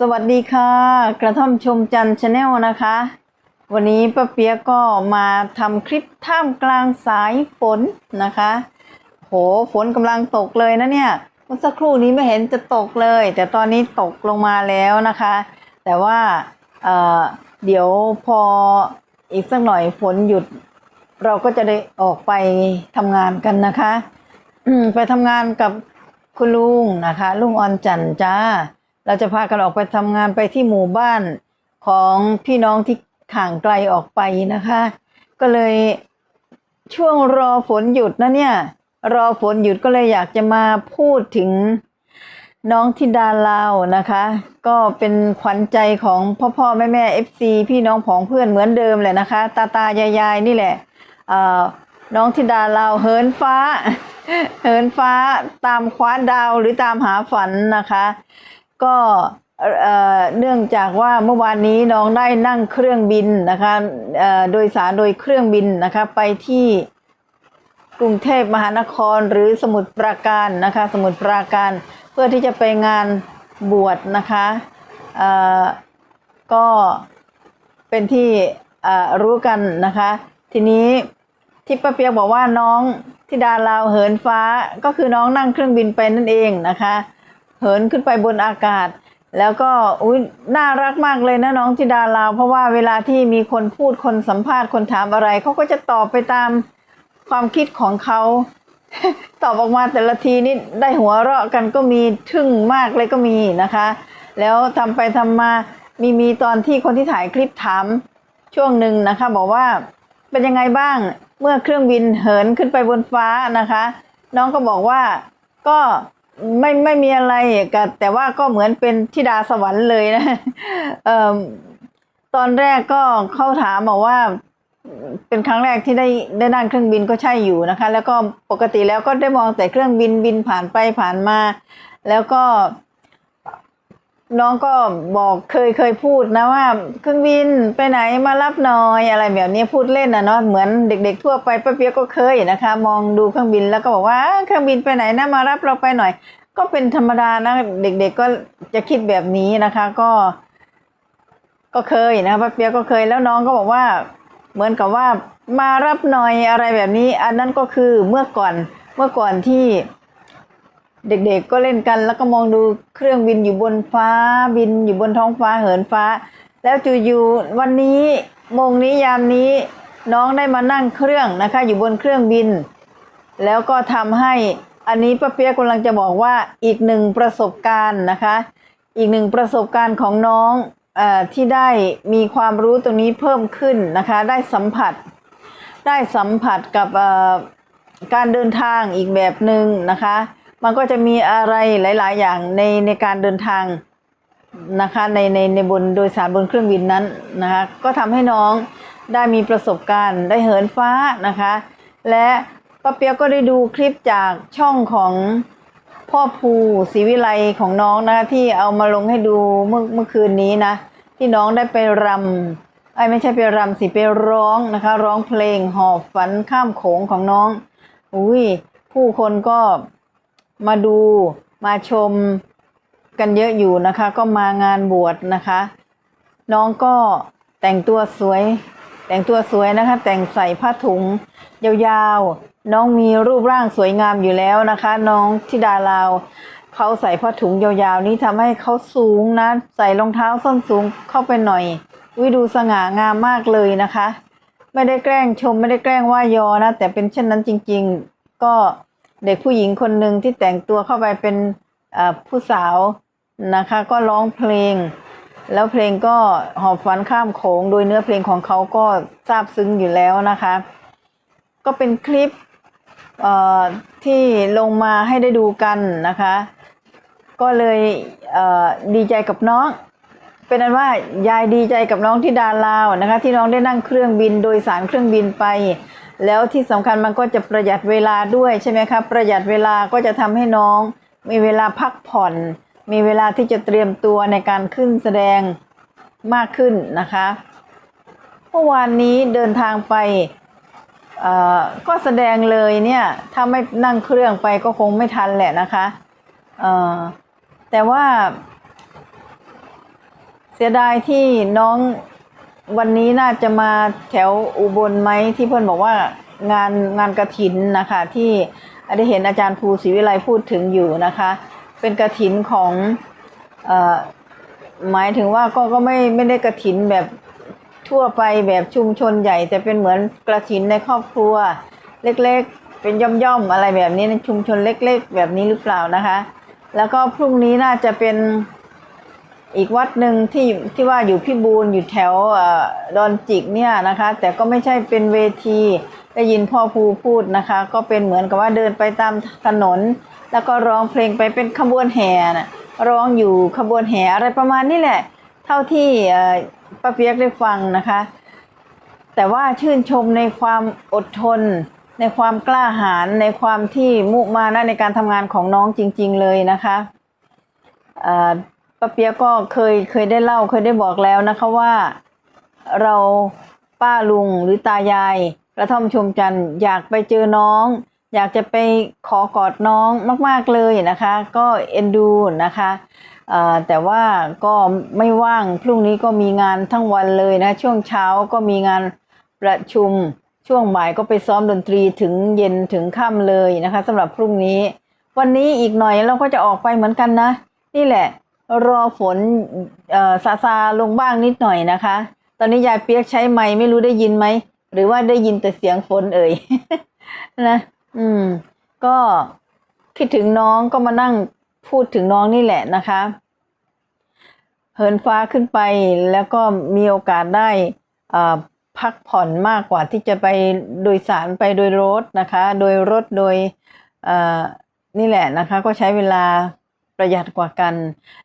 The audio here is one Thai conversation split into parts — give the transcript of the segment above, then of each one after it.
สวัสดีค่ะ กระท่อมชมจันชาแนลนะคะ วันนี้ป้าเปียกก็มาทำคลิปท่ามกลางสายฝนนะคะ โหฝนกำลังตกเลยนะเนี่ยเมื่อสักครู่นี้ไม่เห็นจะตกเลย แต่ตอนนี้ตกลงมาแล้วนะคะ แต่ว่าเเดี๋ยวพออีกสักหน่อยฝนหยุด เราก็จะได้ออกไปทำงานกันนะคะไปทำงานกับคุณลุงนะคะ ลุงออนจันจ้า เราจะพากันออกไปทำงานไปที่หมู่บ้านของพี่น้องที่ห่างไกลออกไปนะคะ ก็เลยช่วงรอฝนหยุดนะเนี่ย รอฝนหยุดก็เลยอยากจะมาพูดถึงน้องธิดาลาวนะคะ ก็เป็นขวัญใจของพ่อพ่อแม่แม่เอฟซีพี่น้องผองเพื่อนเหมือนเดิมแหละนะคะ ตาตายายายนี่แหละน้องธิดาลาวเหินฟ้า เหินฟ้าตามคว้าดาวหรือตามหาฝันนะคะ ก็เนื่องจากว่าเมื่อวานนี้น้องได้นั่งเครื่องบินนะคะโดยสารโดยเครื่องบินนะคะไปที่กรุงเทพมหานครหรือสมุทรปราการนะคะ สมุทรปราการเพื่อที่จะไปงานบวชนะคะก็เป็นที่รู้กันนะคะ ทีนี้ที่ป้าเปียกบอกว่าน้องที่ดาลาวเหินฟ้าก็คือน้องนั่งเครื่องบินไปนั่นเองนะคะ เหินขึ้นไปบนอากาศ แล้วก็อุ้ยน่ารักมากเลยนะน้องธิดาลาวเพราะว่าเวลาที่มีคนพูดคนสัมภาษณ์คนถามอะไรเขาก็จะตอบไปตามความคิดของเขาตอบออกมาแต่ละทีนี่ได้หัวเราะกันก็มีทึ่งมากเลยก็มีนะคะ แล้วทำไปทำมามีมีตอนที่คนที่ถ่ายคลิปถามช่วงหนึ่งนะคะ บอกว่าเป็นยังไงบ้างเมื่อเครื่องบินเหินขึ้นไปบนฟ้านะคะ น้องก็บอกว่าก็ ไม่ไม่มีอะไรกัแต่ว่าก็เหมือนเป็นธิดาสวรรค์เลยนะเอ่อตอนแรกก็เขาถามบอกว่า เป็นครั้งแรกที่ได้ได้นั่งเครื่องบินก็ใช่อยู่นะคะ แล้วก็ปกติแล้วก็ได้มองแต่เครื่องบินบินผ่านไปผ่านมา แล้วก็ น้องก็บอกเคยเคยพูดนะว่าเครื่องบินไปไหนมารับหน่อยอะไรแบบนี้พูดเล่นนะเนาะเหมือนเด็ก ๆ ทั่วไปป้าเปียกก็เคยนะคะ มองดูเครื่องบินแล้วก็บอกว่าเครื่องบินไปไหนนะมารับเราไปหน่อย ก็เป็นธรรมดานะเด็ก ๆก็จะคิดแบบนี้นะคะ ก็ ก็เคยนะป้าเปียกก็เคยแล้วน้องก็บอกว่า เหมือนกับว่ามารับหน่อยอะไรแบบนี้ อันนั้นก็คือเมื่อก่อนเมื่อก่อนที่ เด็กๆก็เล่นกันแล้วก็มองดูเครื่องบินอยู่บนฟ้าบินอยู่บนท้องฟ้าเหินฟ้า แล้วจู่ๆวันนี้โมงนี้ยามนี้น้องได้มานั่งเครื่องนะคะ อยู่บนเครื่องบิน แล้วก็ทำให้อันนี้ป้าเปียกกำลังจะบอกว่าอีกหนึ่งประสบการณ์นะคะ อีกหนึ่งประสบการณ์ของน้องอที่ได้มีความรู้ตรงนี้เพิ่มขึ้นนะคะ ได้สัมผัส ได้สัมผัสกับการเดินทางอีกแบบหนึ่งนะคะ มันก็จะมีอะไรหลาย ๆ อย่างในในการเดินทางนะคะในในในบนโดยสารบนเครื่องบินนั้นนะคะก็ทำให้น้องได้มีประสบการณ์ได้เหินฟ้านะคะ และป้าเปียกก็ได้ดูคลิปจากช่องของพ่อภูศรีวิไลของน้องนะคะที่เอามาลงให้ดูเมื่อเมื่อคืนนี้นะ ที่น้องได้ไปรำไอ้ไม่ใช่ไปรำสิไปร้องนะคะ ร้องเพลงหอบฝันข้ามโขงของน้องอุ้ยผู้คนก็ มาดูมาชมกันเยอะอยู่นะคะ ก็มางานบวชนะคะ น้องก็แต่งตัวสวย แต่งตัวสวยนะคะ แต่งใส่ผ้าถุง ยาวๆ น้องมีรูปร่างสวยงามอยู่แล้วนะคะ น้องทิดาลาวเขาใส่ผ้าถุงยาวๆ นี้ทำให้เขาสูงนะ ใส่รองเท้าส้นสูงเข้าไปหน่อยวิดูสง่างามมากเลยนะคะ ไม่ได้แกล้งชมไม่ได้แกล้งว่ายอนะ แต่เป็นเช่นนั้นจริง ๆ ก็ เด็กผู้หญิงคนหนึ่งที่แต่งตัวเข้าไปเป็นผู้สาวนะคะ ก็ร้องเพลง แล้วเพลงก็หอบฝันข้ามโขงโดยเนื้อเพลงของเขาก็ซาบซึ้งอยู่แล้วนะคะ ก็เป็นคลิปที่ลงมาให้ได้ดูกันนะคะ ก็เลยเดีใจกับน้อง เป็นนั้นว่ายายดีใจกับน้องที่ดาลาวนะคะ ที่น้องได้นั่งเครื่องบินโดยสารเครื่องบินไป แล้วที่สำคัญมันก็จะประหยัดเวลาด้วยใช่ไหมครับประหยัดเวลาก็จะทำให้น้อง มีเวลาพักผ่อน มีเวลาที่จะเตรียมตัวในการขึ้นแสดงมากขึ้นนะคะเมื่อวานนี้เดินทางไปก็แสดงเลยเนี่ยถ้าไม่นั่งเครื่องไปก็คงไม่ทันแหละนะคะแต่ว่าเสียดายที่น้อง วันนี้น่าจะมาแถวอุบลไหมที่เพื่อนบอกว่างานงานกระถินนะคะที่ได้เห็นอาจารย์ภูศรีวิไลพูดถึงอยู่นะคะ เป็นกระถินของเอ่อหมายถึงว่าก็ก็ไม่ไม่ได้กระถินแบบทั่วไปแบบชุมชนใหญ่ แต่เป็นเหมือนกระถินในครอบครัว เล็กๆ เป็นย่อมๆอะไรแบบนี้ในชุมชนเล็ก ๆ แบบนี้หรือเปล่านะคะ แล้วก็พรุ่งนี้น่าจะเป็น อีกวัดหนึ่งที่ที่ว่าอยู่พิบูลอยู่แถวอดอนจิกเนี่ยนะคะ แต่ก็ไม่ใช่เป็นเวที ได้ยินพ่อภูพูดนะคะ ก็เป็นเหมือนกับว่าเดินไปตามถนน แล้วก็ร้องเพลงไปเป็นขบวนแห่นะร้องอยู่ขบวนแห่อะไรประมาณนี้แหละ เท่าที่ป้าเปียกได้ฟังนะคะ แต่ว่าชื่นชมในความอดทน ในความกล้าหาญในความที่มุมานะในการทำงานของน้องจริง ๆ เลยนะคะอ่อ ป้าเปียกก็เคยเคยได้เล่าเคยได้บอกแล้วนะคะว่า เราป้าลุงหรือตายายกระท่อมชมจันทร์อยากไปเจอน้อง อยากจะไปขอกอดน้องมาก ๆเลยนะคะ ก็เอ็นดูนะคะแต่ว่าก็ไม่ว่างพรุ่งนี้ก็มีงานทั้งวันเลยนะ ช่วงเช้าก็มีงานประชุมช่วงบ่ายก็ไปซ้อมดนตรีถึงเย็นถึงค่ำเลยนะคะสำหรับพรุ่งนี้ วันนี้อีกหน่อยเราก็จะออกไปเหมือนกันนะ นี่แหละ รอฝนซาซาลงบ้างนิดหน่อยนะคะ ตอนนี้ยายเปียกใช้ไม้ไม่รู้ได้ยินไหม หรือว่าได้ยินแต่เสียงฝนเอ่ยนะ อืม ก็คิดถึงน้องก็มานั่งพูดถึงน้องนี่แหละนะคะ เหินฟ้าขึ้นไปแล้วก็มีโอกาสได้อ่าพักผ่อนมากกว่าที่จะไปโดยสารไปโดยรถนะคะ โดยรถโดยอ่อนี่แหละนะคะ ก็ใช้เวลา ประหยัดกว่ากัน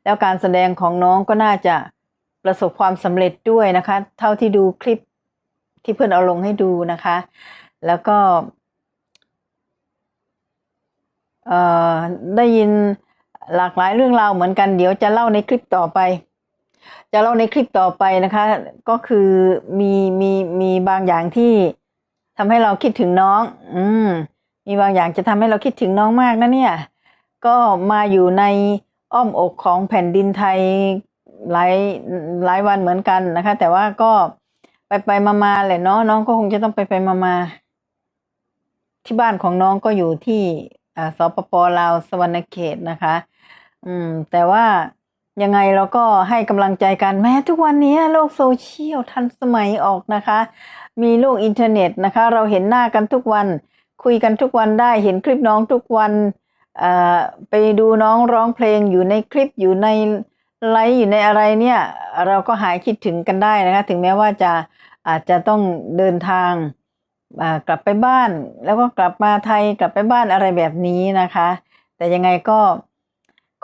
แล้วการแสดงของน้องก็น่าจะประสบความสำเร็จด้วยนะคะ เท่าที่ดูคลิปที่เพื่อนเอาลงให้ดูนะคะ แล้วก็ได้ยินหลากหลายเรื่องราวเหมือนกัน เดี๋ยวจะเล่าในคลิปต่อไป จะเล่าในคลิปต่อไปนะคะ ก็คือมีมีมีบางอย่างที่ทำให้เราคิดถึงน้อง อืมมีบางอย่างจะทำให้เราคิดถึงน้องมากนะเนี่ย ก็มาอยู่ในอ้อมอกของแผ่นดินไทยหลายหลายวันเหมือนกันนะคะ แต่ว่าก็ไปไปมามาแหละเนาะน้องก็คงจะต้องไปไปมามาที่บ้านของน้องก็อยู่ที่สปปลาวสวรรณเขตนะคะ อืม แต่ว่ายังไงเราก็ให้กำลังใจกันแม้ทุกวันนี้โลกโซเชียลทันสมัยออกนะคะ มีโลกอินเทอร์เน็ตนะคะ เราเห็นหน้ากันทุกวัน คุยกันทุกวันได้เห็นคลิปน้องทุกวัน ไปดูน้องร้องเพลงอยู่ในคลิปอยู่ในไลฟ์อยู่ในอะไรเนี่ย เราก็หายคิดถึงกันได้นะคะ ถึงแม้ว่าจะอาจจะต้องเดินทางกลับไปบ้าน แล้วก็กลับมาไทยกลับไปบ้านอะไรแบบนี้นะคะ แต่ยังไงก็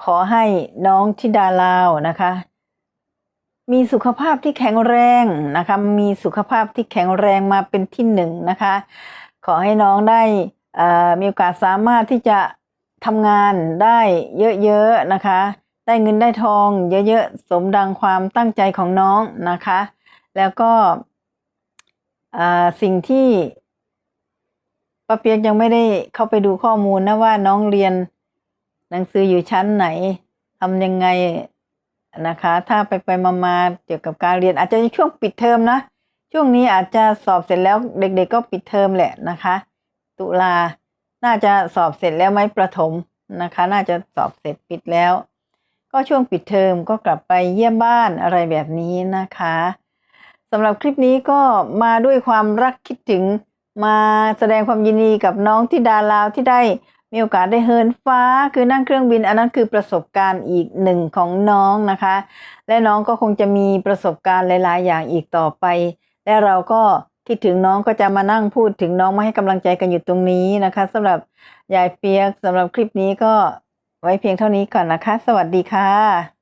ขอให้น้องทิดาลาวนะคะ มีสุขภาพที่แข็งแรงนะคะ มีสุขภาพที่แข็งแรงมาเป็นที่หนึ่งนะคะ ขอให้น้องได้มีโอกาสสามารถที่จะ ทำงานได้เยอะๆนะคะ ได้เงินได้ทองเยอะๆ สมดังความตั้งใจของน้องนะคะ แล้วก็สิ่งที่ป้าเปียกยังไม่ได้เข้าไปดูข้อมูลนะว่าน้องเรียนหนังสืออยู่ชั้นไหนทำยังไงนะคะ ถ้าไปไปมามาเกี่ยวกับการเรียนอาจจะช่วงปิดเทอมนะ ช่วงนี้อาจจะสอบเสร็จแล้วเด็กๆก็ปิดเทอมแหละนะคะ ตุลา น่าจะสอบเสร็จแล้วไหมประถมนะคะ น่าจะสอบเสร็จปิดแล้ว ก็ช่วงปิดเทอมก็กลับไปเยี่ยมบ้านอะไรแบบนี้นะคะสำหรับคลิปนี้ก็มาด้วยความรักคิดถึงมาแสดงความยินดีกับน้องที่ดาลาวที่ได้มีโอกาสได้เฮินฟ้าคือนั่งเครื่องบิน อันนั้นคือประสบการณ์อีกหนึ่งของน้องนะคะ และน้องก็คงจะมีประสบการณ์หลาย ๆ อย่างอีกต่อไป และเราก็ คิดถึงน้องก็จะมานั่งพูดถึงน้องมาให้กำลังใจกันอยู่ตรงนี้นะคะสำหรับยายเปียกสำหรับคลิปนี้ก็ไว้เพียงเท่านี้ก่อนนะคะ สวัสดีค่ะ